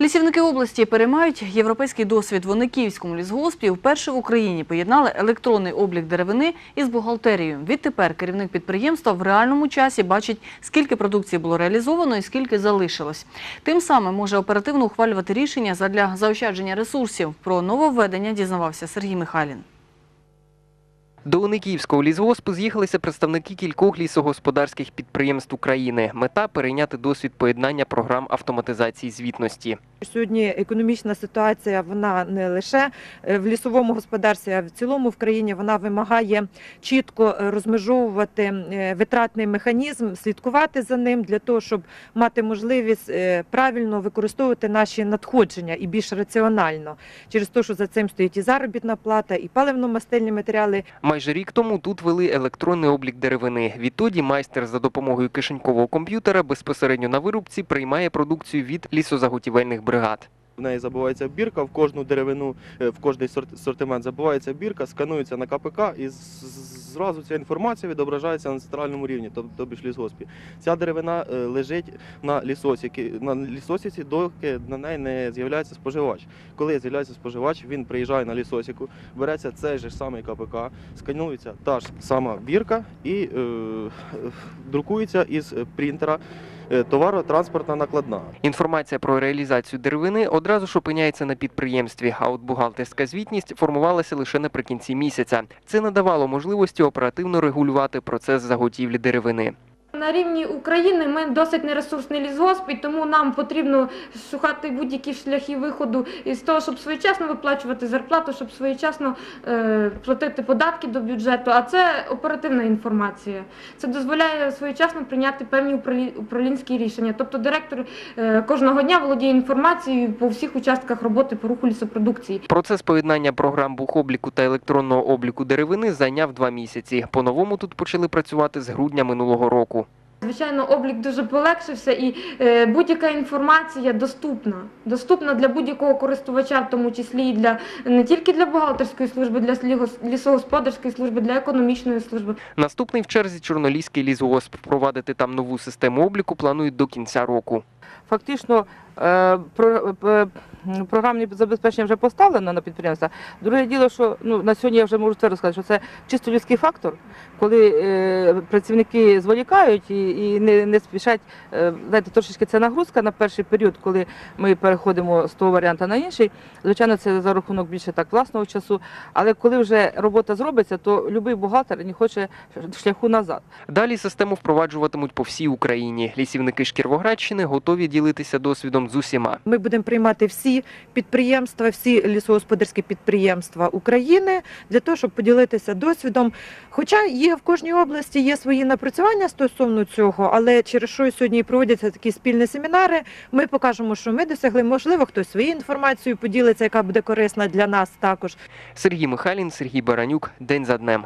Лісівники області переймають європейський досвід. Вони Київському лісгоспі вперше в Україні поєднали електронний облік деревини із бухгалтерією. Відтепер керівник підприємства в реальному часі бачить, скільки продукції було реалізовано і скільки залишилось. Тим самим може оперативно ухвалювати рішення задля заощадження ресурсів. Про нововведення дізнавався Сергій Михайлін. До Униківського лісгоспу з'їхалися представники кількох лісогосподарських підприємств України. Мета перейняти досвід поєднання програм автоматизації звітності. Сьогодні економічна ситуація вона не лише е, в лісовому господарстві, а в цілому в країні вона вимагає чітко е, розмежовувати е, витратний механізм, слідкувати за ним для того, щоб мати можливість правильно використовувати наші надходження і більш раціонально, через те, що за цим стоїть і заробітна плата, і паливно-мастильні матеріали, Майже рік тому тут вели електронний облік деревини. Відтоді майстер за допомогою кишенькового комп'ютера безпосередньо на вирубці приймає продукцію від лісозаготівельних бригад. В неї забувається бірка, в кожну деревину, е, в кожний сорт- сортимент забувається бірка, сканується на КПК і зразу ця інформація відображається на центральному рівні, тоб- тобі ж лісгоспі. Ця деревина е, лежить на лісосіки, на лісосіці, доки на неї не з'являється споживач. Коли з'являється споживач, він приїжджає на лісосіку, береться цей же самий КПК, сканується та ж сама бірка і е, е, друкується із принтера товаро-транспортна накладна. Інформація про реалізацію деревини одразу ж опиняється на підприємстві, а от бухгалтерська звітність формувалася лише наприкінці місяця. Це надавало можливості оперативно регулювати процес заготівлі деревини. На рівні України ми досить нересурсний лісгосп, і тому нам потрібно шукати будь-які шляхи виходу із того, щоб своєчасно виплачувати зарплату, щоб своєчасно е, платити податки до бюджету. А це оперативна інформація. Це дозволяє своєчасно прийняти певні управлінські рішення. Тобто директор е, кожного дня володіє інформацією по всіх участках роботи по руху лісопродукції. Процес поєднання програм бухобліку та електронного обліку деревини зайняв два місяці. По-новому тут почали працювати з грудня минулого року. Звичайно, облік дуже полегшився, і е, будь-яка інформація доступна. Доступна для будь-якого користувача, в тому числі і для не тільки для бухгалтерської служби, для лісогосподарської служби, для економічної служби. Наступний в черзі Чорноліський лісгосп. Впровадити там нову систему обліку планують до кінця року. фактично е, про, м, програмне забезпечення вже поставлено на підприємства. Друге діло, що ну, на сьогодні я вже можу це розказати, що це чисто людський фактор, коли е, працівники зволікають і, і не, не спішать. Е, знаєте, трошечки це нагрузка на перший період, коли ми переходимо з того варіанту на інший. Звичайно, це за рахунок більше так власного часу. Але коли вже робота зробиться, то будь-який бухгалтер не хоче шляху назад. Далі систему впроваджуватимуть по всій Україні. Лісівники Шкірвоградщини готові ділитися досвідом з усіма. Ми будемо приймати всі підприємства, всі лісогосподарські підприємства України для того, щоб поділитися досвідом. Хоча є в кожній області є свої напрацювання стосовно цього, але через що сьогодні проводяться такі спільні семінари, ми покажемо, що ми досягли. Можливо, хтось своєю інформацією поділиться, яка буде корисна для нас також. Сергій Михайлін, Сергій Баранюк. День за днем.